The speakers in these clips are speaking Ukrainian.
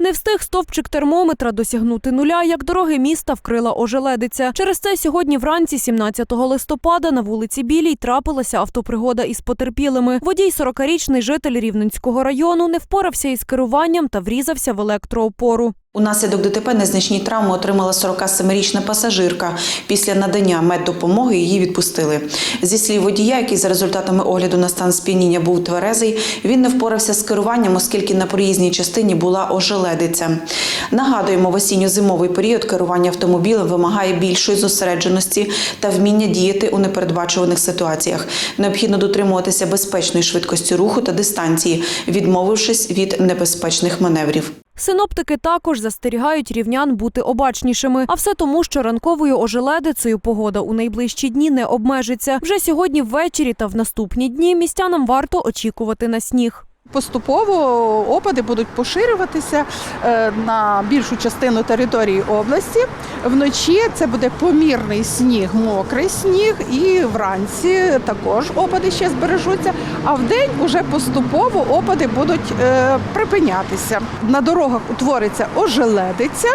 Не встиг стовпчик термометра досягнути нуля, як дороги міста вкрила ожеледиця. Через це сьогодні вранці, 17 листопада, на вулиці Білій трапилася автопригода із потерпілими. Водій, 40-річний житель Рівненського району, не впорався із керуванням та врізався в електроопору. Унаслідок ДТП незначні травми отримала 47-річна пасажирка. Після надання меддопомоги її відпустили. Зі слів водія, який за результатами огляду на стан сп'яніння був тверезий, він не впорався з керуванням, оскільки на проїзній частині була ожеледиця. Нагадуємо, в осінньо-зимовий період керування автомобілем вимагає більшої зосередженості та вміння діяти у непередбачуваних ситуаціях. Необхідно дотримуватися безпечної швидкості руху та дистанції, відмовившись від небезпечних маневрів. Синоптики також застерігають рівнян бути обачнішими, а все тому, що ранковою ожеледицею погода у найближчі дні не обмежиться. Вже сьогодні ввечері та в наступні дні містянам варто очікувати на сніг. Поступово опади будуть поширюватися е, на більшу частину території області. Вночі це буде помірний сніг, мокрий сніг, і вранці також опади ще збережуться. А вдень уже поступово опади будуть е, припинятися. На дорогах утвориться ожеледиця.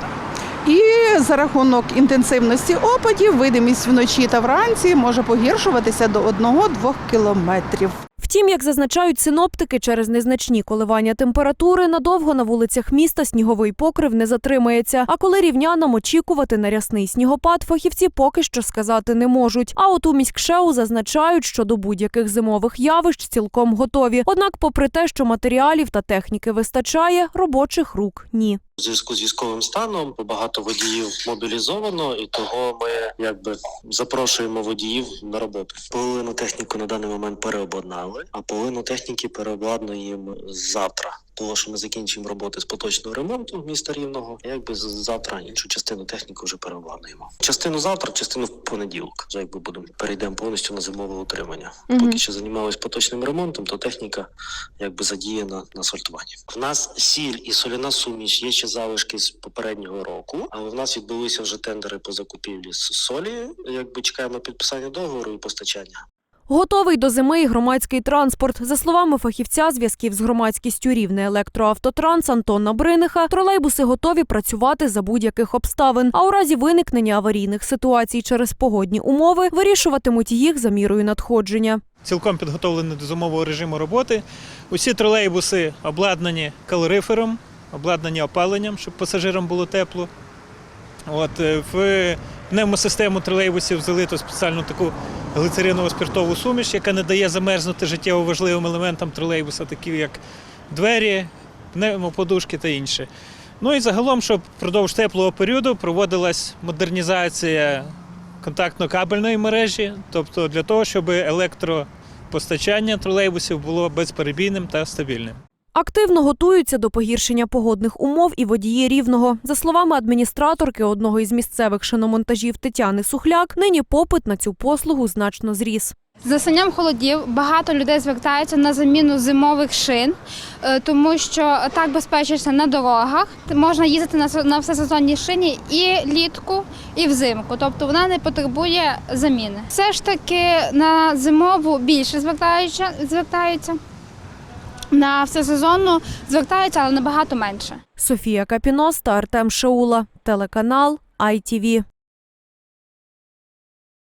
І за рахунок інтенсивності опадів видимість вночі та вранці може погіршуватися до 1-2 кілометрів. Втім, як зазначають синоптики, через незначні коливання температури надовго на вулицях міста сніговий покрив не затримається. А коли рівнянам очікувати на рясний снігопад, фахівці поки що сказати не можуть. А от у міськшеу зазначають, що до будь-яких зимових явищ цілком готові. Однак, попри те, що матеріалів та техніки вистачає, робочих рук ні. У зв'язку з військовим станом багато водіїв мобілізовано, і того ми якби запрошуємо водіїв на роботу. Половину техніку на даний момент переобладнали, а половину техніки переобладнуємо завтра. Того, що ми закінчимо роботи з поточного ремонту міста Рівного, якби завтра іншу частину техніки вже переобладнуємо. Частину завтра, частину в понеділок. Вже якби будемо перейдемо повністю на зимове утримання. Поки що займалися поточним ремонтом, то техніка якби задіяна на асфальтуванні. В нас сіль і соляна суміш є ще залишки з попереднього року, але в нас відбулися вже тендери по закупівлі солі. Якби чекаємо підписання договору і постачання. Готовий до зими і громадський транспорт. За словами фахівця зв'язків з громадськістю рівне електроавтотранс Антона Бриниха, тролейбуси готові працювати за будь-яких обставин. А у разі виникнення аварійних ситуацій через погодні умови вирішуватимуть їх за мірою надходження. цілком підготовлені до зимового режиму роботи. Усі тролейбуси обладнані калорифером, обладнані опаленням, щоб пасажирам було тепло. От, е, в пневмосистему тролейбусів залито спеціальну таку глицеринову спиртову суміш, яка не дає замерзнути життєво важливим елементам тролейбуса, такі як двері, пневмоподушки та інше. Ну і загалом, щоб впродовж теплого періоду проводилась модернізація контактно-кабельної мережі, тобто для того, щоб електропостачання тролейбусів було безперебійним та стабільним. Активно готуються до погіршення погодних умов і водії рівного. За словами адміністраторки одного із місцевих шиномонтажів Тетяни Сухляк, нині попит на цю послугу значно зріс. З настанням холодів багато людей звертаються на заміну зимових шин, е, тому що так безпечніше на дорогах. Можна їздити на се- всесезонній шині і літку, і взимку. Тобто вона не потребує заміни. Все ж таки на зимову більше звертаються. На всесезонну звертаються, але набагато менше. Софія Капінос та Артем Шаула. Телеканал ITV.